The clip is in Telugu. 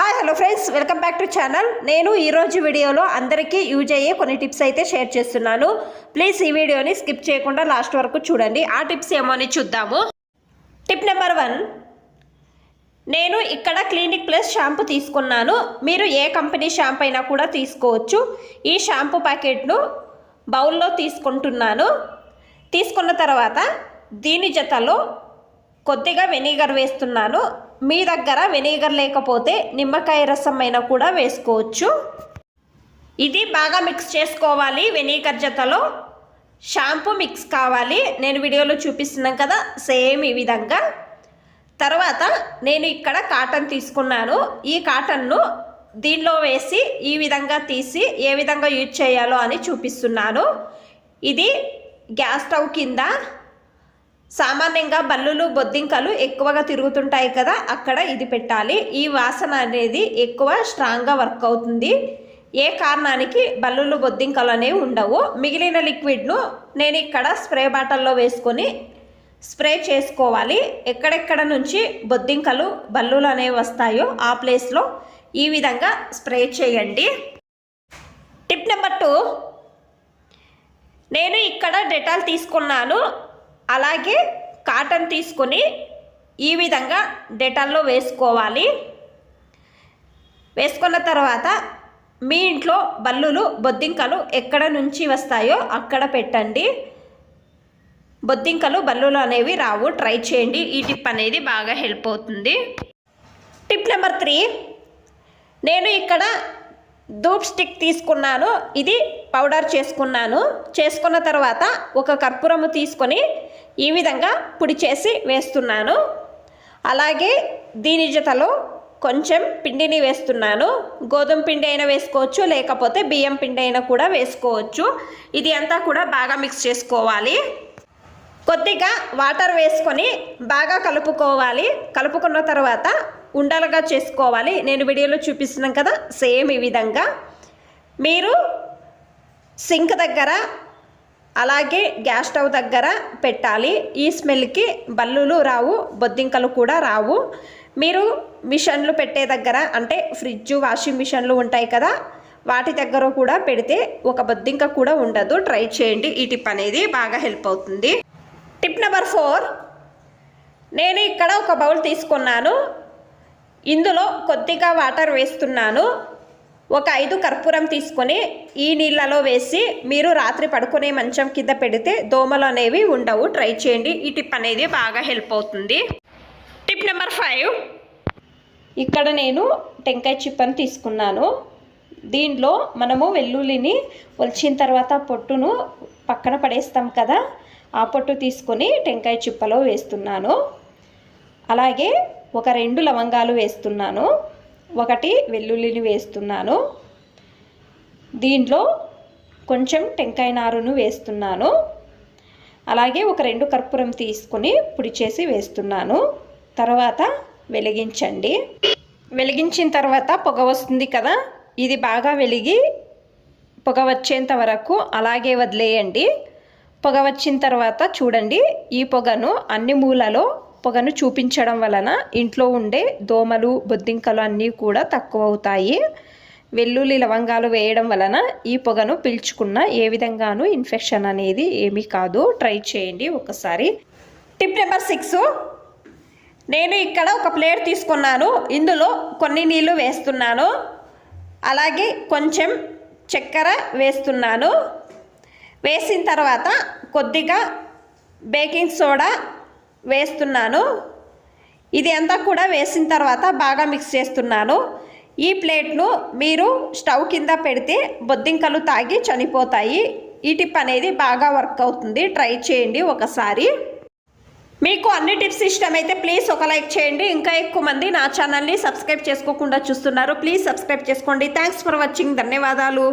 Hi hello friends. Welcome back to channel. నేను ఈరోజు వీడియోలో అందరికీ యూజ్ అయ్యే కొన్ని టిప్స్ అయితే షేర్ చేస్తున్నాను. ప్లీజ్ ఈ వీడియోని స్కిప్ చేయకుండా లాస్ట్ వరకు చూడండి. ఆ టిప్స్ ఏమో అని చూద్దాము. Tip number one. నేను ఇక్కడ క్లినిక్ ప్లస్ షాంపూ తీసుకున్నాను. మీరు ఏ కంపెనీ షాంపూ అయినా కూడా తీసుకోవచ్చు. ఈ షాంపూ ప్యాకెట్ను బౌల్లో తీసుకుంటున్నాను. తీసుకున్న తర్వాత దీని జతలో కొద్దిగా వెనిగర్ వేస్తున్నాను. మీ దగ్గర వెనిగర్ లేకపోతే నిమ్మకాయ రసం అయినా కూడా వేసుకోవచ్చు. ఇది బాగా మిక్స్ చేసుకోవాలి వెనిగర్ జతలో. షాంపూ మిక్స్ కావాలి. నేను వీడియోలో చూపిస్తున్నాను కదా సేమ్ ఈ విధంగా. తర్వాత నేను ఇక్కడ కాటన్ తీసుకున్నాను. ఈ కాటన్ను దీనిలో వేసి ఈ విధంగా తీసి ఏ విధంగా యూజ్ చేయాలో అని చూపిస్తున్నాను. ఇది గ్యాస్ స్టవ్ కింద సామాన్యంగా బల్లులు బొద్దింకలు ఎక్కువగా తిరుగుతుంటాయి కదా అక్కడ ఇది పెట్టాలి. ఈ వాసన అనేది ఎక్కువ స్ట్రాంగ్గా వర్క్ అవుతుంది. ఏ కారణానికి? బల్లులు బొద్దింకలు అనేవి ఉండవు. మిగిలిన లిక్విడ్ను నేను ఇక్కడ స్ప్రే బాటిల్లో వేసుకొని స్ప్రే చేసుకోవాలి. ఎక్కడెక్కడ నుంచి బొద్దింకలు బల్లులు అనేవి వస్తాయో ఆ ప్లేస్లో ఈ విధంగా స్ప్రే చేయండి. టిప్ నెంబర్ టూ నేను ఇక్కడ డెటాల్ తీసుకున్నాను. అలాగే కాటన్ తీసుకొని ఈ విధంగా డెటాల్లో వేసుకోవాలి. వేసుకున్న తర్వాత మీ ఇంట్లో బల్లులు బొద్దింకలు ఎక్కడ నుంచి వస్తాయో అక్కడ పెట్టండి. బొద్దింకలు బల్లులు అనేవి రావు. ట్రై చేయండి. ఈ టిప్ అనేది బాగా హెల్ప్ అవుతుంది. Tip number three. నేను ఇక్కడ ధూప్ స్టిక్ తీసుకున్నాను. ఇది పౌడర్ చేసుకున్నాను. చేసుకున్న తర్వాత ఒక కర్పూరము తీసుకొని ఈ విధంగా పొడి చేసి వేస్తున్నాను. అలాగే దీని జతలో కొంచెం పిండిని వేస్తున్నాను. గోధుమ పిండి అయినా వేసుకోవచ్చు లేకపోతే బియ్యం పిండి అయినా కూడా వేసుకోవచ్చు. ఇది అంతా కూడా బాగా మిక్స్ చేసుకోవాలి. కొద్దిగా వాటర్ వేసుకొని బాగా కలుపుకోవాలి. కలుపుకున్న తర్వాత ఉండలుగా చేసుకోవాలి. నేను వీడియోలో చూపిస్తున్నాను కదా సేమ్ ఈ విధంగా. మీరు సింక్ దగ్గర అలాగే గ్యాస్ స్టవ్ దగ్గర పెట్టాలి. ఈ స్మెల్కి బల్లులు రావు బొద్దింకలు కూడా రావు. మీరు మిషన్లు పెట్టే దగ్గర అంటే ఫ్రిడ్జ్ వాషింగ్ మిషన్లు ఉంటాయి కదా వాటి దగ్గర కూడా పెడితే ఒక బొద్దింక కూడా ఉండదు. ట్రై చేయండి. ఈ టిప్ అనేది బాగా హెల్ప్ అవుతుంది. Tip number four. నేను ఇక్కడ ఒక బౌల్ తీసుకున్నాను. ఇందులో కొద్దిగా వాటర్ వేస్తున్నాను. ఒక ఐదు కర్పూరం తీసుకొని ఈ నీళ్ళలో వేసి మీరు రాత్రి పడుకునే మంచం కింద పెడితే దోమలు అనేవి ఉండవు. ట్రై చేయండి. ఈ టిప్ అనేది బాగా హెల్ప్ అవుతుంది. Tip number five. ఇక్కడ నేను టెంకాయ చిప్పని తీసుకున్నాను. దీనిలో మనము వెల్లుల్లిని ఒలిచిన తర్వాత పొట్టును పక్కన పడేస్తాం కదా ఆ పొట్టు తీసుకొని టెంకాయ చిప్పలో వేస్తున్నాను. అలాగే ఒక రెండు లవంగాలు వేస్తున్నాను. ఒకటి వెల్లుల్లిని వేస్తున్నాను. దీంట్లో కొంచెం టెంకాయ నారును వేస్తున్నాను. అలాగే ఒక రెండు కర్పూరం తీసుకొని పొడి చేసి వేస్తున్నాను. తర్వాత వెలిగించండి. వెలిగించిన తర్వాత పొగ వస్తుంది కదా ఇది బాగా వెలిగి పొగ వచ్చేంత వరకు అలాగే వదిలేయండి. పొగ వచ్చిన తర్వాత చూడండి ఈ పొగను అన్ని మూలలో పొగను చూపించడం వలన ఇంట్లో ఉండే దోమలు బొద్దింకలు అన్నీ కూడా తక్కువ అవుతాయి వెల్లుల్లి లవంగాలు వేయడం వలన ఈ పొగను పీల్చుకున్న ఏ విధంగానూ ఇన్ఫెక్షన్ అనేది ఏమీ కాదు. ట్రై చేయండి ఒకసారి. Tip number six. నేను ఇక్కడ ఒక ప్లేట్ తీసుకున్నాను. ఇందులో కొన్ని నీళ్ళు వేస్తున్నాను. అలాగే కొంచెం చక్కెర వేస్తున్నాను. వేసిన తర్వాత కొద్దిగా బేకింగ్ సోడా వేస్తున్నాను. ఇది అంతా కూడా వేసిన తర్వాత బాగా మిక్స్ చేస్తున్నాను. ఈ ప్లేట్ను మీరు స్టవ్ కింద పెడితే బొద్దింకలు తాగి చనిపోతాయి. ఈ టిప్ అనేది బాగా వర్క్ అవుతుంది. ట్రై చేయండి ఒకసారి. మీకు అన్ని టిప్స్ ఇష్టమైతే ప్లీజ్ ఒక లైక్ చేయండి. ఇంకా ఎక్కువ మంది నా ఛానల్ని సబ్స్క్రైబ్ చేసుకోకుండా చూస్తున్నారు. ప్లీజ్ సబ్స్క్రైబ్ చేసుకోండి. థ్యాంక్స్ ఫర్ వాచింగ్ ధన్యవాదాలు.